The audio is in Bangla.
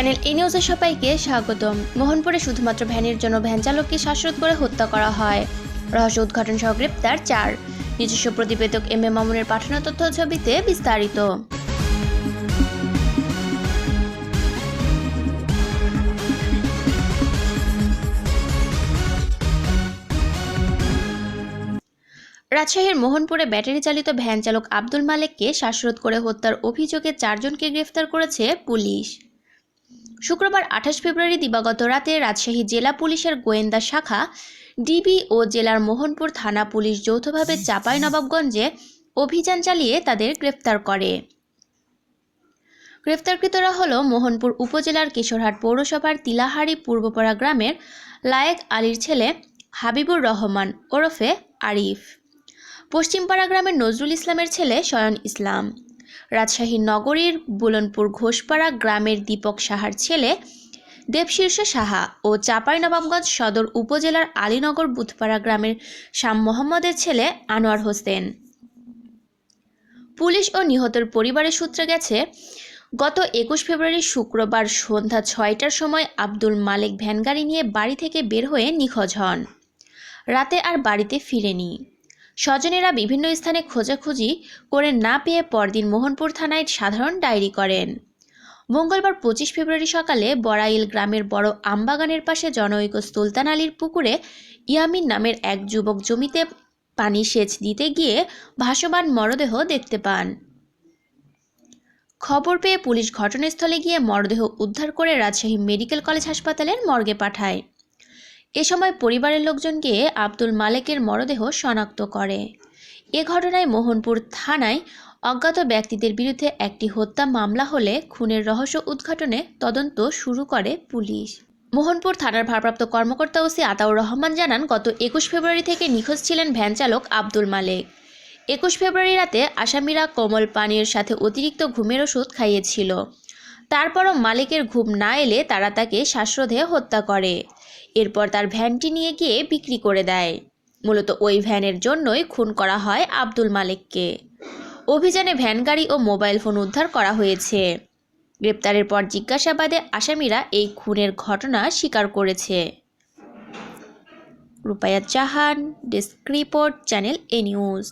চ্যানেল এ নিউজের সবাইকে স্বাগতম। মোহনপুরে শুধুমাত্র ভ্যানের জন্য ভ্যান চালককে শ্বাসরোধ করে হত্যা করা হয়। রহস্য উদ্ঘাটন সহ গ্রেপ্তার চার। নিজস্ব প্রতিবেদক এম এ মামুনের পাঠানো তথ্য ছবিতে বিস্তারিত। রাজশাহীর মোহনপুরে ব্যাটারি চালিত ভ্যান চালক আব্দুল মালেককে শ্বাসরোধ করে হত্যার অভিযোগে চারজনকে গ্রেফতার করেছে পুলিশ। শুক্রবার আঠাশ ফেব্রুয়ারি দিবাগত রাতে রাজশাহী জেলা পুলিশের গোয়েন্দা শাখা, ডিবি ও জেলার মোহনপুর থানা পুলিশ যৌথভাবে চাপাই নবাবগঞ্জে অভিযান চালিয়ে তাদের গ্রেফতার করে। গ্রেফতারকৃতরা হল মোহনপুর উপজেলার কিশোরহাট পৌরসভার তিলাহারি পূর্বপাড়া গ্রামের লায়েক আলীর ছেলে হাবিবুর রহমান ওরফে আরিফ। পশ্চিমপাড়া গ্রামের নজরুল ইসলামের ছেলে শয়ন ইসলাম। রাজশাহী নগরীর বুলনপুর ঘোষপাড়া গ্রামের দীপক সাহার ছেলে দেবশীর্ষ সাহা ও চাঁপাইনবাবগঞ্জ সদর উপজেলার আলীনগর বুধপাড়া গ্রামের শাম মোহাম্মদের ছেলে আনোয়ার হোসেন। পুলিশ ও নিহতের পরিবারের সূত্রে গেছে, গত একুশ ফেব্রুয়ারি শুক্রবার সন্ধ্যা ছয়টার সময় আব্দুল মালিক ভ্যানগাড়ি নিয়ে বাড়ি থেকে বের হয়ে নিখোঁজ হন। রাতে আর বাড়িতে ফিরেনি। স্বজনেরা বিভিন্ন স্থানে খোঁজাখুঁজি করে না পেয়ে পরদিন মোহনপুর থানায় সাধারণ ডায়েরি করেন। মঙ্গলবার পঁচিশ ফেব্রুয়ারি সকালে বড়াইল গ্রামের বড় আমবাগানের পাশে জনৈক সুলতান আলীর পুকুরে ইয়ামিন নামের এক যুবক জমিতে পানি সেচ দিতে গিয়ে ভাসমান মরদেহ দেখতে পান। খবর পেয়ে পুলিশ ঘটনাস্থলে গিয়ে মরদেহ উদ্ধার করে রাজশাহী মেডিকেল কলেজ হাসপাতালের মর্গে পাঠায়। এ সময় পরিবারের লোকজন গিয়ে আব্দুল মালেকের মরদেহ শনাক্ত করে। এ ঘটনায় মোহনপুর থানায় অজ্ঞাত ব্যক্তিদের বিরুদ্ধে একটি হত্যা মামলা হলে খুনের রহস্য উদ্ঘাটনে তদন্ত শুরু করে পুলিশ। মোহনপুর থানার ভারপ্রাপ্ত কর্মকর্তা ওসি আতাউর রহমান জানান, গত একুশ ফেব্রুয়ারি থেকে নিখোঁজ ছিলেন ভ্যান চালক আব্দুল মালেক। একুশ ফেব্রুয়ারি রাতে আসামিরা কোমল পানীয়ের সাথে অতিরিক্ত ঘুমের ওষুধ খাইয়েছিল। তারপরও মালিকের ঘুম না এলে তারা তাকে শ্বাসরোধে হত্যা করে। এরপর তার ভ্যানটি নিয়ে গিয়ে বিক্রি করে দেয়। মূলত ওই ভ্যানের জন্যই খুন করা হয় আব্দুল মালিককে। অভিযানে ভ্যান, গাড়ি ও মোবাইল ফোন উদ্ধার করা হয়েছে। গ্রেপ্তারের পর জিজ্ঞাসাবাদে আসামিরা এই খুনের ঘটনা স্বীকার করেছে। Rupaya Chahan, desk report, channel A news.